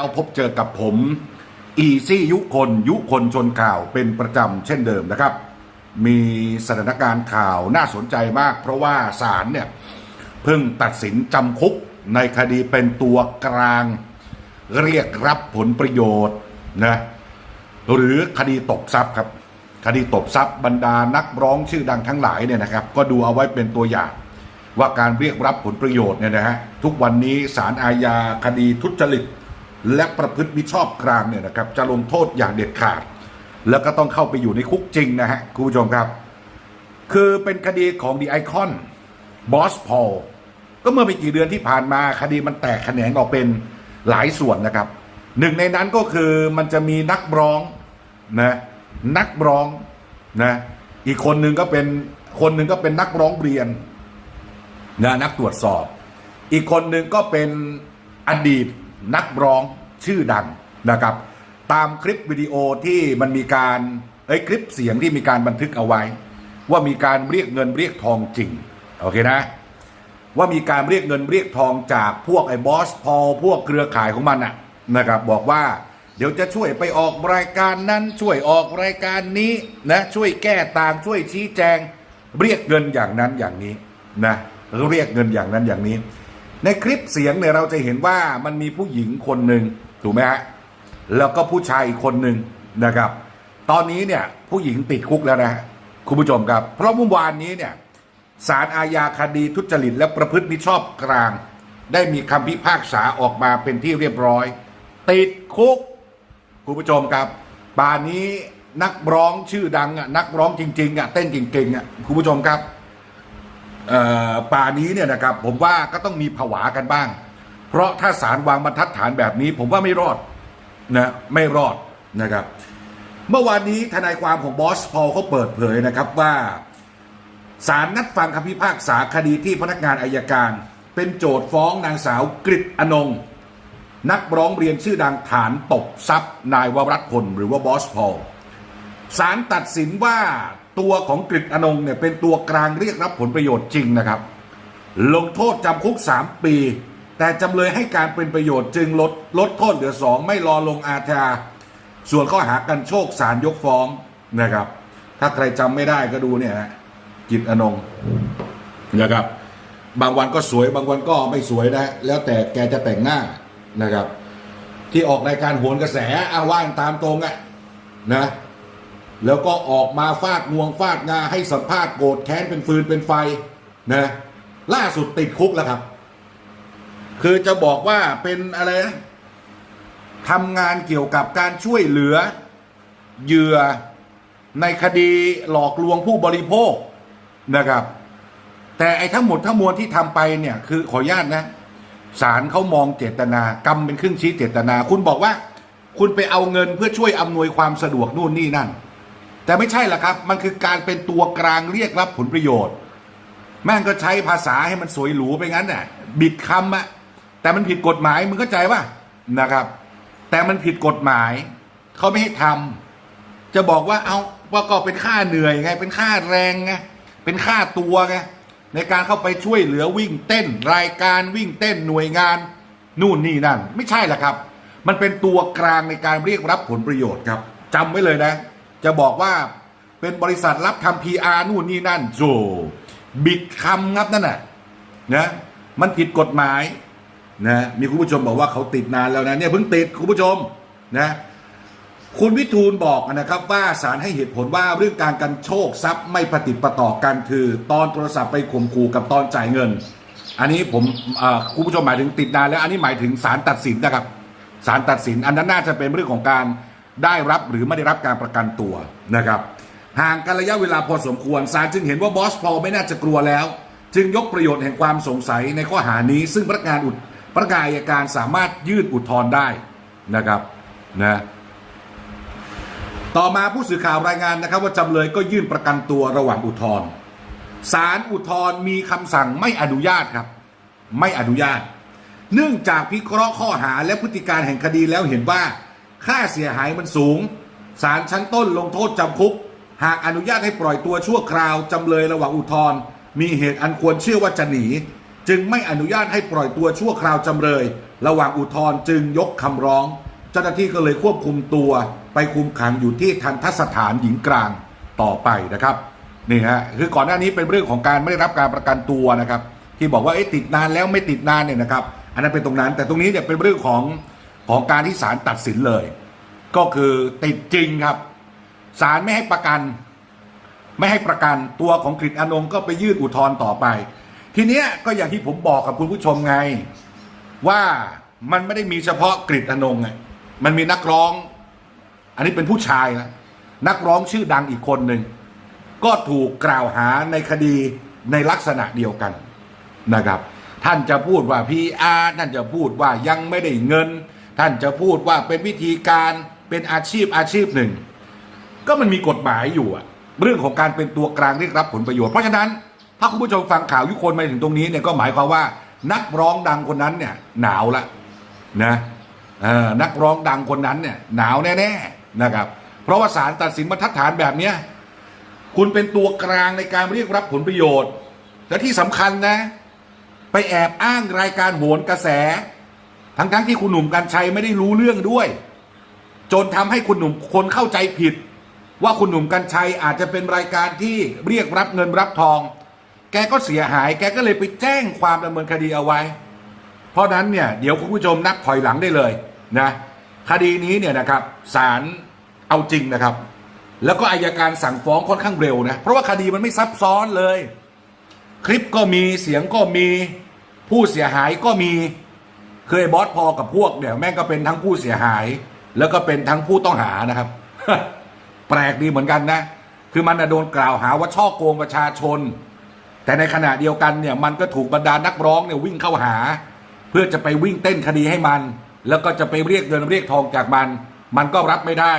เราพบเจอกับผม อีซี่ยุคนยุคนชนข่าวเป็นประจำเช่นเดิมนะครับ มีสถานการณ์ข่าวน่าสนใจมาก เพราะว่าศาลเนี่ย เพิ่งตัดสินจำคุกในคดีเป็นตัวกลาง เรียกรับผลประโยชน์นะหรือคดีตบทรัพย์ครับ คดีตบทรัพย์บรรดานักร้องชื่อดังทั้งหลายเนี่ยนะครับ ก็ดูเอาไว้เป็นตัวอย่างว่าการเรียกรับผลประโยชน์เนี่ยนะฮะทุกวันนี้ศาลอาญาคดีทุจริต และประพฤติมิชอบกลางเนี่ยนะครับจะลงโทษอย่างเด็ดขาด แล้วก็ต้องเข้าไปอยู่ในคุกจริงนะฮะคุณผู้ชมครับ คือเป็นคดีของดีไอคอนบอสพอลก็เมื่อไม่กี่เดือนที่ผ่านมาคดีมันแตกแขนงออกเป็นหลายส่วนนะครับหนึ่งในนั้นก็คือมันจะมีนักร้องนะนักร้องนะอีกคนหนึ่งก็เป็นคนหนึ่งก็เป็นนักร้องเรียนนะนักตรวจสอบ อีกคนหนึ่งก็เป็นอดีต นักร้องชื่อดังนะครับ ตามคลิปวิดีโอที่มันมีการเอ้คลิปเสียงที่มีการบันทึกเอาไว้ ว่ามีการเรียกเงินเรียกทองจริงโอเคนะ ว่ามีการเรียกเงินเรียกทองจากพวกไอ้บอสพอลพวกเครือข่ายของมันอะนะครับบอกว่าเดี๋ยวจะช่วยไปออกรายการนั้นช่วยออกรายการนี้นะช่วยแก้ต่างช่วยชี้แจง เรียกเงินอย่างนั้นอย่างนี้นะเรียกเงินอย่างนั้นอย่างนี้ ในคลิปเสียงเนี่ยเราจะเห็นว่ามันมีผู้หญิงคนหนึ่งถูกไหมฮะแล้วก็ผู้ชายอีกคนหนึ่งนะครับ ตอนนี้เนี่ยผู้หญิงติดคุกแล้วนะคุณผู้ชมครับ เพราะเมื่อวานนี้เนี่ยศาลอาญาคดีทุจริตและประพฤติมิชอบกลาง ได้มีคำพิพากษาออกมาเป็นที่เรียบร้อย ติดคุก คุณผู้ชมครับป่านนี้นักร้องชื่อดังอะนักร้องจริงๆอะเต้นเก่งๆอะคุณผู้ชมครับ ป่านี้เนี่ยนะครับผมว่าก็ต้องมีผวากันบ้าง เพราะถ้าศาลวางบรรทัดฐานแบบนี้ ผมว่าไม่รอดนะไม่รอดนะครับ เมื่อวานนี้ทนายความของบอสพอลเขาเปิดเผยนะครับว่าศาลนัดฟังคำพิพากษาคดีที่พนักงานอายการ เป็นโจทฟ้องนางสาวกฤษอนง นักร้องเรียนชื่อดังฐานตบทรัพย์ นายวรัตพลหรือว่าบอสพอลศาลตัดสินว่า ตัวของกฤษอนงเนี่ยเป็นตัวกลางเรียกรับผลประโยชน์จริงนะครับ ลงโทษจำคุก 3 ปี แต่จำเลยให้การเป็นประโยชน์จึงลดลดโทษเหลือ 2 ไม่รอลงอาญาส่วนข้อหากันโชคศาลยกฟ้องนะครับ ถ้าใครจำไม่ได้ก็ดูเนี่ยฮะกฤษอนงนะครับ บางวันก็สวยบางวันก็ไม่สวยนะ แล้วแต่แกจะแต่งหน้านะครับ ที่ออกรายการโหนกระแสอาว่างตามตรงอะนะ แล้วก็ออกมาฟาดงวงฟาดงาให้สัมภาษณ์โกรธแค้นเป็นฟืนเป็นไฟนะล่าสุดติดคุกแล้วครับ คือจะบอกว่าเป็นอะไรนะทำงานเกี่ยวกับการช่วยเหลือเหยื่อในคดีหลอกลวงผู้บริโภคนะครับ แต่ไอ้ทั้งหมดทั้งมวลที่ทำไปเนี่ย คือขออนุญาตนะศาลเขามองเจตนากรรมเป็นเครื่องชี้เจตนา คุณบอกว่า คุณไปเอาเงินเพื่อช่วยอำนวยความสะดวกนู่นนี่นั่น แต่ไม่ใช่ละครับ มันคือการเป็นตัวกลางเรียกรับผลประโยชน์ แม่งก็ใช้ภาษาให้มันสวยหรูไปงั้นน่ะบิดคำอะแต่มันผิดกฎหมายมึงเข้าใจป่ะนะครับ แต่มันผิดกฎหมายเขาไม่ให้ทำจะบอกว่าเอาว่าก็เป็นค่าเหนื่อยไง เป็นค่าแรงไงเป็นค่าตัวไงในการเข้าไปช่วยเหลือวิ่งเต้น รายการวิ่งเต้นหน่วยงาน นู่นนี่นั่น ไม่ใช่ละครับ มันเป็นตัวกลางในการเรียกรับผลประโยชน์ครับจำไว้เลยนะ จะบอกว่าเป็นบริษัทรับทำ PR นู่นนี่นั่นโจบิดคำครับนั่นน่ะนะมันผิดกฎหมายนะมีคุณผู้ชมบอกว่าเขาติดนานแล้วนะเนี่ยเพิ่งติดคุณผู้ชมนะคุณวิทูลบอกนะครับว่าศาลให้เหตุผลว่าเรื่องการกันโชคทรัพย์ไม่ปฏิประต่อกันคือ ตอนโทรศัพท์ไปข่มขู่กับตอนจ่ายเงิน อันนี้ผมคุณผู้ชมหมายถึงติดนานแล้วอันนี้หมายถึงศาลตัดสินนะครับศาลตัดสินอันนั้นน่าจะเป็นเรื่องของการ ได้รับหรือไม่ได้รับการประกันตัวนะครับห่างกันระยะเวลาพอสมควรศาลจึงเห็นว่าบอสพอไม่น่าจะกลัวแล้ว จึงยกประโยชน์แห่งความสงสัยในข้อหานี้ ซึ่งพนักงานอุดพนักงานอัยการสามารถยื่นอุทธรณ์ได้นะครับนะต่อมาผู้สื่อข่าวรายงานนะครับ ว่าจำเลยก็ยื่นประกันตัวระหว่างอุทธรณ์ศาลอุทธรณ์มีคำสั่งไม่อนุญาตครับ ไม่อนุญาต เนื่องจากพิเคราะห์ข้อหาและพฤติการแห่งคดีแล้วเห็นว่า ค่าเสียหายมันสูงศาลชั้นต้นลงโทษจำคุก หากอนุญาตให้ปล่อยตัวชั่วคราวจำเลยระหว่างอุทธรณ์มีเหตุอันควรเชื่อว่าจะหนี จึงไม่อนุญาตให้ปล่อยตัวชั่วคราวจำเลย ระหว่างอุทธรณ์จึงยกคำร้อง เจ้าหน้าที่ก็เลยควบคุมตัว ไปคุมขังอยู่ที่ทันทสถานหญิงกลางต่อไปนะครับนี่ฮะคือก่อนหน้านี้เป็นเรื่องของการไม่ได้รับการประกันตัวนะครับ ที่บอกว่าเอ๊ะติดนานแล้วไม่ติดนานเนี่ยนะครับ อันนั้นเป็นตรงนั้นแต่ตรงนี้เนี่ยเป็นเรื่องของ ของการที่ศาลตัดสินเลย ก็คือติดจริงครับศาลไม่ให้ประกัน ไม่ให้ประกันตัวของกฤษอนงก็ไปยื่นอุทธรณ์ต่อไป ทีเนี้ยก็อย่างที่ผมบอกกับคุณผู้ชมไง ว่ามันไม่ได้มีเฉพาะกฤษอนงไงมันมีนักร้อง อันนี้เป็นผู้ชายนะนักร้องชื่อดังอีกคนหนึ่งก็ถูกกล่าวหาในคดีในลักษณะเดียวกันนะครับ ท่านจะพูดว่าพีอาท่านจะพูดว่ายังไม่ได้เงิน ท่านจะพูดว่าเป็นวิธีการเป็นอาชีพอาชีพหนึ่ง ก็มันมีกฎหมายอยู่อะเรื่องของการเป็นตัวกลางเรียกรับผลประโยชน์เพราะฉะนั้น ถ้าคุณผู้ชมฟังข่าวยุคนมาถึงตรงนี้เนี่ยก็หมายความว่า นักร้องดังคนนั้นเนี่ยหนาวละนะนักร้องดังคนนั้นเนี่ยหนาวแน่ๆนะครับ เพราะว่าศาลตัดสินบรรทัดฐานแบบเนี้ยคุณเป็นตัวกลางในการเรียกรับผลประโยชน์ และที่สำคัญนะ ไปแอบอ้างรายการโหนกระแส ทั้งๆที่คุณหนุ่มกัญชัยไม่ได้รู้เรื่องด้วย จนทำให้คุณหนุ่มคนเข้าใจผิด ว่าคุณหนุ่มกัญชัยอาจจะเป็นรายการที่เรียกรับเงินรับทอง แกก็เสียหาย แกก็เลยไปแจ้งความดำเนินคดีเอาไว้ เพราะนั้นเนี่ยเดี๋ยวคุณผู้ชมนับถอยหลังได้เลยนะคดีนี้เนี่ยนะครับศาลเอาจริงนะครับ แล้วก็อายการสั่งฟ้องค่อนข้างเร็วนะเพราะว่าคดีมันไม่ซับซ้อนเลย คลิปก็มีเสียงก็มีผู้เสียหายก็มี เคยบอสพอกับพวกเนี่ยแม่งก็เป็นทั้งผู้เสียหาย แล้วก็เป็นทั้งผู้ต้องหานะครับ แปลกดีเหมือนกันนะ คือมันโดนกล่าวหาว่าช่อโกงประชาชน แต่ในขณะเดียวกันเนี่ยมันก็ถูกบรรดานักร้องเนี่ยวิ่งเข้าหา เพื่อจะไปวิ่งเต้นคดีให้มัน แล้วก็จะไปเรียกเงินเรียกทองจากมัน มันก็รับไม่ได้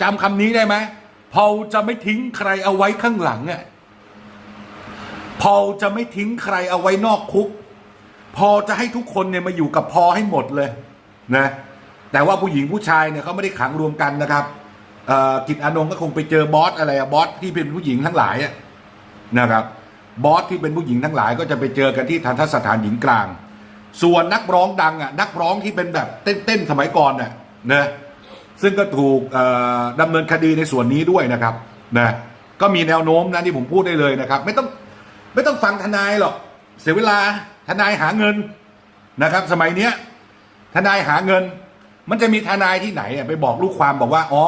จำคำนี้ได้ไหมพอจะไม่ทิ้งใครเอาไว้ข้างหลังอะพอจะไม่ทิ้งใครเอาไว้นอกคุก พอจะให้ทุกคนเนี่ยมาอยู่กับพอให้หมดเลยนะแต่ว่าผู้หญิงผู้ชายเนี่ยเขาไม่ได้ขังรวมกันนะครับอ่อกิจอานงก็คงไปเจอบอสอะไรอะบอสที่เป็นผู้หญิงทั้งหลายนะครับบอสที่เป็นผู้หญิงทั้งหลายก็จะไปเจอกันที่ทันทสถานหญิงกลาง ส่วนนักร้องดังอะนักร้องที่เป็นแบบเต้นๆสมัยก่อนน่ะนะซึ่งก็ถูกดำเนินคดีในส่วนนี้ด้วยนะครับนะก็มีแนวโน้มนะที่ผมพูดได้เลยนะครับ ไม่ต้องไม่ต้องฟังทนายหรอกเสียเวลา ทนายหาเงินนะครับ สมัยเนี้ยทนายหาเงิน มันจะมีทนายที่ไหนอะไปบอกลูกความบอกว่า อ๋อ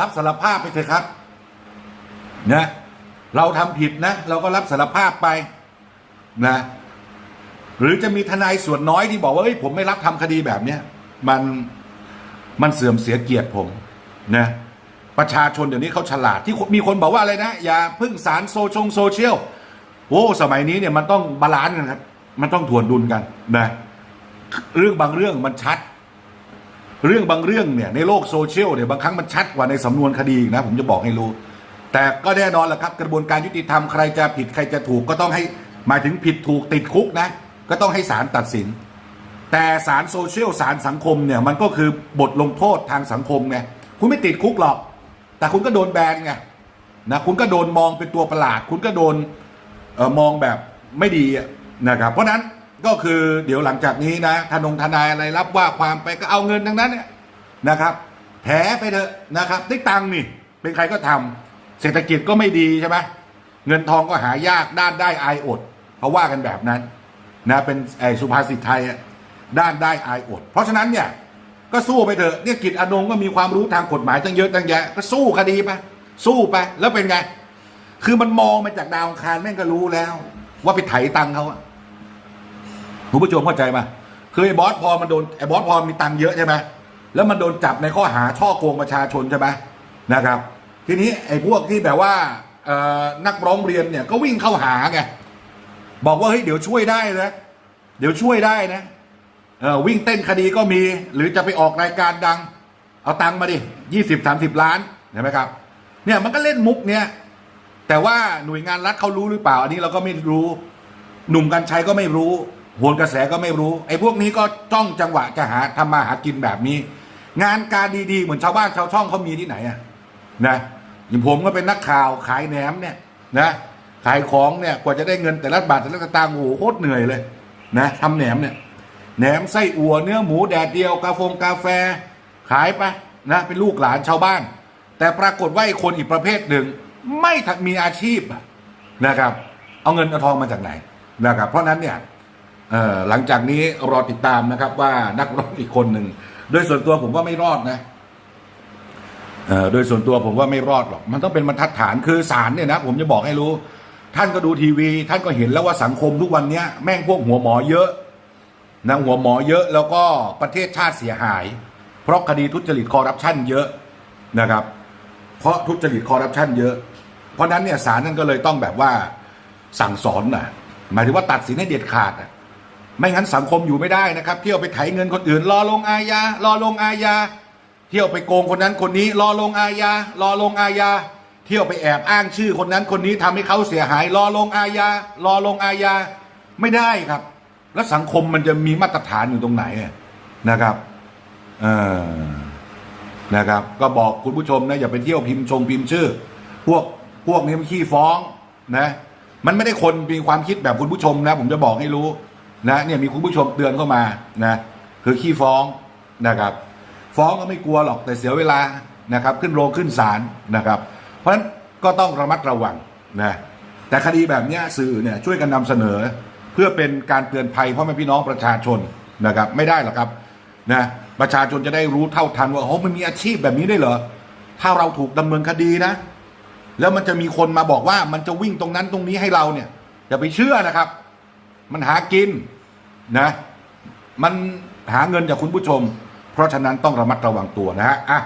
รับสารภาพไปเถอะครับนะเราทำผิดนะ เราก็รับสารภาพไปนะหรือจะมีทนายส่วนน้อยที่บอกว่าเอ้ยผมไม่รับทำคดีแบบเนี้ยมันมันเสื่อมเสียเกียรติผมนะประชาชนเดี๋ยวนี้เขาฉลาดที่มีคนบอกว่าอะไรนะ อย่าพึ่งสารโซชงโซเชียลโอ้สมัยนี้เนี่ยมันต้องบาลานซ์กันครับ มันต้องถ่วนดุลกันนะเรื่องบางเรื่องมันชัด เรื่องบางเรื่องเนี่ยในโลกโซเชียลเนี่ยบางครั้งมันชัดกว่าในสำนวนคดีนะผมจะบอกให้รู้ แต่ก็แน่นอนแหละครับ กระบวนการยุติธรรมใครจะผิดใครจะถูกก็ต้องให้หมายถึงผิดถูกติดคุกนะ ก็ต้องให้ศาลตัดสิน แต่ศาลโซเชียลศาลสังคมเนี่ยมันก็คือบทลงโทษทางสังคมไงคุณไม่ติดคุกหรอก แต่คุณก็โดนแบนไงนะคุณก็โดนมองเป็นตัวประหลาด คุณก็โดนออมองแบบไม่ดีอะ นะครับ เพราะนั้นก็คือเดี๋ยวหลังจากนี้นะทนงทนายอะไรรับว่าความไปก็เอาเงินทั้งนั้นเนี่ยนะครับแถไปเถอะนะครับ ได้ตังค์นี่ เป็นใครก็ทำเศรษฐกิจก็ไม่ดีใช่ไหมเงินทองก็หายากด้านได้อายอดเขาว่ากันแบบนั้นนะเป็นไอ้สุภาษิตไทยอะด้านได้อายอด เพราะฉะนั้นเนี่ยก็สู้ไปเถอะเนี่ยกิจอนงก็มีความรู้ทางกฎหมายตั้งเยอะตั้งแยะก็สู้คดีไปสู้ไปแล้วเป็นไง คือมันมองมาจากดาวคารแม่งก็รู้แล้ว ว่าไปไถตังค์เขาอะ คุณผู้ชมเข้าใจไหมคือไอ้บอสพอมันโดนไอ้บอสพอมีตังค์เยอะใช่ไหมแล้วมันโดนจับในข้อหาช่อโกงประชาชนใช่ไหมนะครับ ทีนี้ไอ้พวกที่แบบว่านักร้องเรียนเนี่ยก็วิ่งเข้าหาไงบอกว่าเฮ้ยเดี๋ยวช่วยได้นะเดี๋ยวช่วยได้นะเออวิ่งเต้นคดีก็มี หรือจะไปออกรายการดัง เอาตังค์มาดิยี่สิบสามสิบล้านเห็นไหมครับ เนี่ยมันก็เล่นมุกเนี่ย แต่ว่าหน่วยงานรัฐเขารู้หรือเปล่า อันนี้เราก็ไม่รู้ หนุ่มกัญชัยก็ไม่รู้ โหนกระแสก็ไม่รู้ ไอ้พวกนี้ก็จ้องจังหวะจะหาทำมาหากินแบบนี้ งานการดีๆ เหมือนชาวบ้านชาวช่องเขามีที่ไหนอะนะอย่างผมก็เป็นนักข่าวขายแหนมเนี่ยนะขายของเนี่ยกว่าจะได้เงินแต่ละบาทแต่ละตางค์โอ้โหโคตรเหนื่อยเลยนะทำแหนมเนี่ยแหนมไส้อั่วเนื้อหมูแดดเดียวกาแฟกาแฟ ขายไปนะเป็นลูกหลานชาวบ้าน แต่ปรากฏว่าไอ้คนอีกประเภทหนึ่ง ไม่มีอาชีพนะครับ เอาเงินเอาทองมาจากไหนนะครับเพราะนั้นเนี่ย หลังจากนี้รอติดตามนะครับ ว่านักร้องอีกคนหนึ่งโดยส่วนตัวผมว่าไม่รอดนะโดยส่วนตัวผมว่าไม่รอดหรอก มันต้องเป็นบรรทัดฐานคือศาลเนี่ยนะผมจะบอกให้รู้ ท่านก็ดูทีวี ท่านก็เห็นแล้วว่าสังคมทุกวันเนี้ยแม่งพวกหัวหมอเยอะนะหัวหมอเยอะแล้วก็ประเทศชาติเสียหาย เพราะคดีทุจริตคอร์รัปชันเยอะนะครับ เพราะทุจริตคอร์รัปชันเยอะ เพราะฉะนั้นเนี่ยศาลนั่นก็เลยต้องแบบว่าสั่งสอนน่ะหมายถึงว่าตัดสินให้เด็ดขาดน่ะ ไม่งั้นสังคมอยู่ไม่ได้นะครับ เที่ยวไปไถเงินคนอื่น รอลงอาญารอลงอาญา เที่ยวไปโกงคนนั้นคนนี้ รอลงอาญารอลงอาญา เที่ยวไปแอบอ้างชื่อคนนั้นคนนี้ทำให้เขาเสียหาย รอลงอาญารอลงอาญาไม่ได้ครับ แล้วสังคมมันจะมีมาตรฐานอยู่ตรงไหนนะครับเออนะครับ ก็บอกคุณผู้ชมนะอย่าไปเที่ยวพิมพ์ชงพิมพ์ชื่อ พวกพวกนี้มันขี้ฟ้องนะ มันไม่ได้คนมีความคิดแบบคุณผู้ชมนะ ผมจะบอกให้รู้ นะเนี่ยมีคุณผู้ชมเตือนเข้ามานะคือขี้ฟ้องนะครับ ฟ้องก็ไม่กลัวหรอกแต่เสียเวลานะครับ ขึ้นโรงขึ้นศาลนะครับ เพราะฉะนั้นก็ต้องระมัดระวังนะแต่คดีแบบเนี้ยสื่อเนี่ยช่วยกันนำเสนอ เพื่อเป็นการเตือนภัยพ่อแม่พี่น้องประชาชนนะครับ ไม่ได้หรอกครับนะประชาชนจะได้รู้เท่าทันว่าโอ้มันมีอาชีพแบบนี้ได้เหรอถ้าเราถูกดำเนินคดีนะ แล้วมันจะมีคนมาบอกว่ามันจะวิ่งตรงนั้นตรงนี้ให้เราเนี่ยอย่าไปเชื่อนะครับ มันหากิน นะ มันหาเงินจากคุณผู้ชม เพราะฉะนั้นต้องระมัดระวังตัวนะฮะอะ